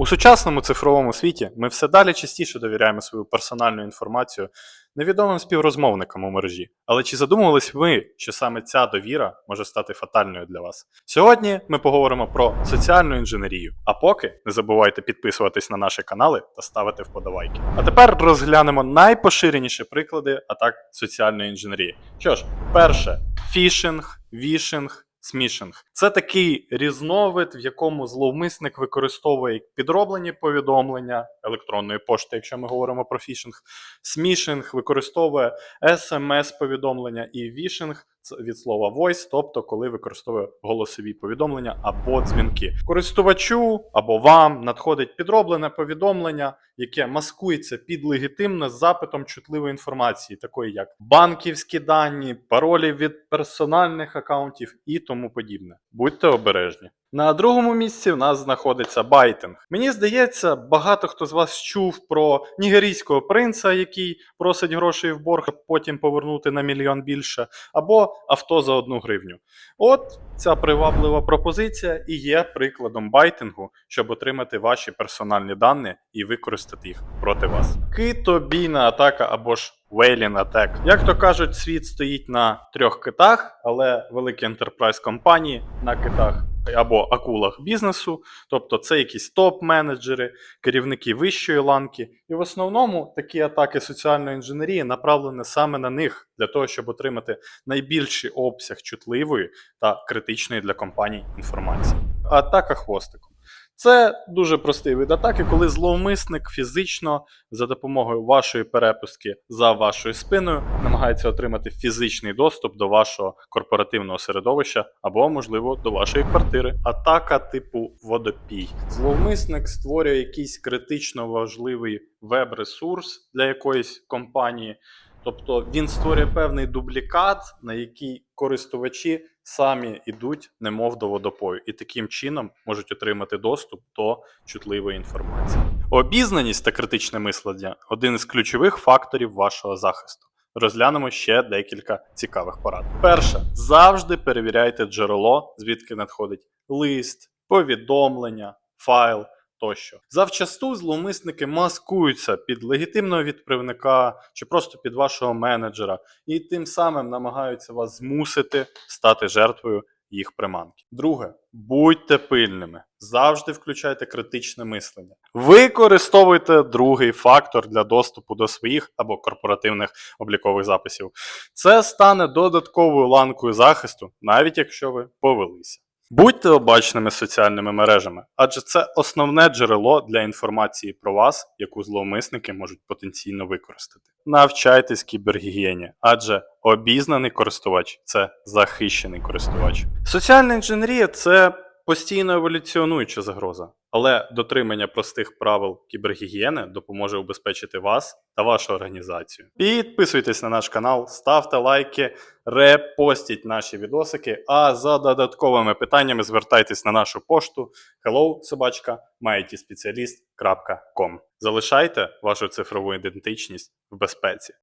У сучасному цифровому світі ми все далі частіше довіряємо свою персональну інформацію невідомим співрозмовникам у мережі. Але чи задумувались ви, що саме ця довіра може стати фатальною для вас? Сьогодні ми поговоримо про соціальну інженерію. А поки не забувайте підписуватись на наші канали та ставити вподобайки. А тепер розглянемо найпоширеніші приклади атак соціальної інженерії. Що ж, перше фішинг, вішинг. Смішинг це такий різновид, в якому зловмисник використовує підроблені повідомлення електронної пошти, якщо ми говоримо про фішинг. Смішинг використовує смс-повідомлення і вішинг від слова voice, тобто коли використовує голосові повідомлення або дзвінки. Користувачу або вам надходить підроблене повідомлення, яке маскується під легітимне з запитом чутливої інформації, такої як банківські дані, паролі від персональних акаунтів і тому подібне. Будьте обережні. На другому місці в нас знаходиться байтинг. Мені здається, багато хто з вас чув про нігерійського принца, який просить грошей в борг, а потім повернути на мільйон більше, або авто за одну гривню. От ця приваблива пропозиція і є прикладом байтингу, щоб отримати ваші персональні дані і використати їх проти вас. Китобійна атака або ж Whaling Attack. Як то кажуть, світ стоїть на трьох китах, але великі ентерпрайз компанії на китах або акулах бізнесу, тобто це якісь топ-менеджери, керівники вищої ланки. І в основному такі атаки соціальної інженерії направлені саме на них для того, щоб отримати найбільший обсяг чутливої та критичної для компаній інформації. Атака хвостиком. Це дуже простий вид атаки, коли зловмисник фізично за допомогою вашої перепустки за вашою спиною намагається отримати фізичний доступ до вашого корпоративного середовища або, можливо, до вашої квартири. Атака типу водопій. Зловмисник створює якийсь критично важливий веб-ресурс для якоїсь компанії. Тобто він створює певний дублікат, на який користувачі самі йдуть, немов до водопою, і таким чином можуть отримати доступ до чутливої інформації. Обізнаність та критичне мислення один із ключових факторів вашого захисту. Розглянемо ще декілька цікавих порад. Перше, завжди перевіряйте джерело, звідки надходить лист, повідомлення, файл тощо. Завчасту зловмисники маскуються під легітимного відправника чи просто під вашого менеджера, і тим самим намагаються вас змусити стати жертвою їх приманки. Друге, будьте пильними. Завжди включайте критичне мислення. Використовуйте другий фактор для доступу до своїх або корпоративних облікових записів. Це стане додатковою ланкою захисту, навіть якщо ви повелися. Будьте обачними соціальними мережами, адже це основне джерело для інформації про вас, яку зловмисники можуть потенційно використати. Навчайтесь кібергігієні, адже обізнаний користувач це захищений користувач. Соціальна інженерія це постійно еволюціонуюча загроза, але дотримання простих правил кібергігієни допоможе убезпечити вас та вашу організацію. Підписуйтесь на наш канал, ставте лайки, репостіть наші відосики. А за додатковими питаннями звертайтесь на нашу пошту hello собачка Залишайте вашу цифрову ідентичність в безпеці.